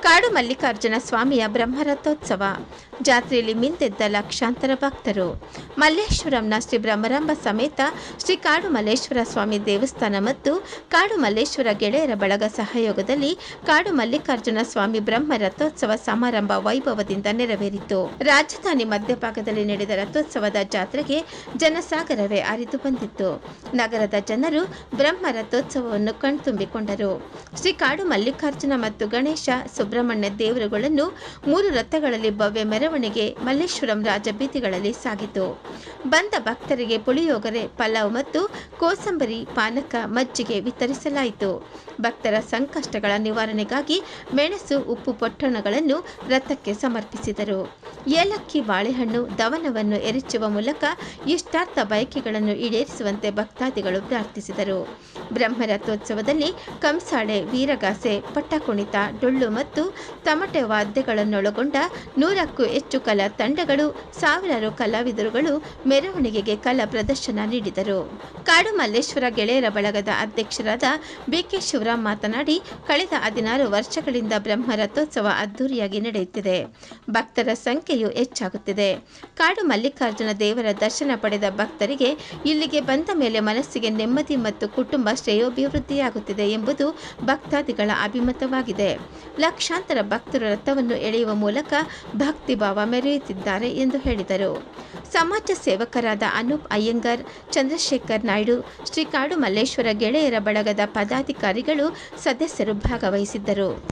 ಕಾಡು ಮಲ್ಲಿಕಾರ್ಜುನ ಸ್ವಾಮಿಯ ಬ್ರಹ್ಮರಥೋತ್ಸವ. ಜಾತ್ರೆಯಲ್ಲಿ ಮಿಂದೆದ್ದ ಲಕ್ಷಾಂತರ ಭಕ್ತರು. ಮಲ್ಲೇಶ್ವರಂನ ಶ್ರೀ ಬ್ರಹ್ಮರಂಭ ಸಮೇತ ಶ್ರೀ ಕಾಡು ಮಲ್ಲೇಶ್ವರ ಸ್ವಾಮಿ ದೇವಸ್ಥಾನ ಮತ್ತು ಕಾಡು ಮಲ್ಲೇಶ್ವರ ಗೆಳೆಯರ ಬಳಗ ಸಹಯೋಗದಲ್ಲಿ ಕಾಡು ಮಲ್ಲಿಕಾರ್ಜುನ ಸ್ವಾಮಿ ಬ್ರಹ್ಮ ರಥೋತ್ಸವ ಸಮಾರಂಭ ವೈಭವದಿಂದ ನೆರವೇರಿತು. ರಾಜಧಾನಿ ಮಧ್ಯಭಾಗದಲ್ಲಿ ನಡೆದ ರಥೋತ್ಸವದ ಜಾತ್ರೆಗೆ ಜನಸಾಗರವೇ ಅರಿದು ಬಂದಿತ್ತು. ನಗರದ ಜನರು ಬ್ರಹ್ಮ ರಥೋತ್ಸವವನ್ನು ಕಣ್ತುಂಬಿಕೊಂಡರು. ಶ್ರೀ ಕಾಡು ಮಲ್ಲಿಕಾರ್ಜುನ ಮತ್ತು ಗಣೇಶ ಸುಬ್ರಹ್ಮಣ್ಯ ದೇವರುಗಳನ್ನು ಮೂರು ರಥಗಳಲ್ಲಿ ಭವ್ಯ ಮೆರವಣಿಗೆ ಮಲ್ಲೇಶ್ವರಂ ರಾಜಬೀದಿಗಳಲ್ಲಿ ಸಾಗಿತು. ಬಂದ ಭಕ್ತರಿಗೆ ಪುಳಿಯೋಗರೆ, ಪಲಾವ್ ಮತ್ತು ಕೋಸಂಬರಿ ಪಾನಕ ಮಜ್ಜಿಗೆ ವಿತರಿಸಲಾಯಿತು. ಭಕ್ತರ ಸಂಕಷ್ಟಗಳ ನಿವಾರಣೆಗಾಗಿ ಮೆಣಸು, ಉಪ್ಪು ಪೊಟ್ಟಣಗಳನ್ನು ರಥಕ್ಕೆ ಸಮರ್ಪಿಸಿದರು. ಏಲಕ್ಕಿ, ಬಾಳೆಹಣ್ಣು, ದವನವನ್ನು ಎರಚುವ ಮೂಲಕ ಇಷ್ಟಾರ್ಥ ಬಯಕೆಗಳನ್ನು ಈಡೇರಿಸುವಂತೆ ಭಕ್ತಾದಿಗಳು ಪ್ರಾರ್ಥಿಸಿದರು. ಬ್ರಹ್ಮರಥೋತ್ಸವದಲ್ಲಿ ಕಂಸಾಳೆ, ವೀರಗಾಸೆ, ಪಟ್ಟಕುಣಿತ, ಡೊಳ್ಳು ಮತ್ತು ತಮಟೆ ವಾದ್ಯಗಳನ್ನೊಳಗೊಂಡ ನೂರಕ್ಕೂ ಹೆಚ್ಚು ಕಲಾ ತಂಡಗಳು, ಸಾವಿರಾರು ಕಲಾವಿದರುಗಳು ಮೆರವಣಿಗೆಗೆ ಕಲಾ ಪ್ರದರ್ಶನ ನೀಡಿದರು. ಕಾಡು ಮಲ್ಲೇಶ್ವರ ಗೆಳೆಯರ ಬಳಗದ ಅಧ್ಯಕ್ಷರಾದ ಬಿಕೆ ಶಿವರಾಮ್ ಮಾತನಾಡಿ, ಕಳೆದ ಹದಿನಾರು ವರ್ಷಗಳಿಂದ ಬ್ರಹ್ಮ ರಥೋತ್ಸವ ಅದ್ದೂರಿಯಾಗಿ ನಡೆಯುತ್ತಿದೆ. ಭಕ್ತರ ಸಂಖ್ಯೆಯು ಹೆಚ್ಚಾಗುತ್ತಿದೆ. ಕಾಡು ಮಲ್ಲಿಕಾರ್ಜುನ ದೇವರ ದರ್ಶನ ಪಡೆದ ಭಕ್ತರಿಗೆ ಇಲ್ಲಿಗೆ ಬಂದ ಮೇಲೆ ಮನಸ್ಸಿಗೆ ನೆಮ್ಮದಿ ಮತ್ತು ಕುಟುಂಬ ಶ್ರೇಯೋಭಿವೃದ್ಧಿಯಾಗುತ್ತಿದೆ ಎಂಬುದು ಭಕ್ತಾದಿಗಳ ಅಭಿಮತವಾಗಿದೆ. ಲಕ್ಷಾಂತರ ಭಕ್ತರು ರಥವನ್ನು ಎಳೆಯುವ ಮೂಲಕ ಭಕ್ತಿಭಾವ ಮೆರೆಯುತ್ತಿದ್ದಾರೆ ಎಂದು ಹೇಳಿದರು. ಸಮಾಜ ಸೇವಕರಾದ ಅನೂಪ್ ಅಯ್ಯಂಗರ್, ಚಂದ್ರಶೇಖರ್ ನಾಯ್ಡು ಶ್ರೀ ಕಾಡು ಮಲ್ಲೇಶ್ವರ ಗೆಳೆಯರ ಬಳಗದ ಪದಾಧಿಕಾರಿಗಳು ಸದಸ್ಯರು ಭಾಗವಹಿಸಿದ್ದರು.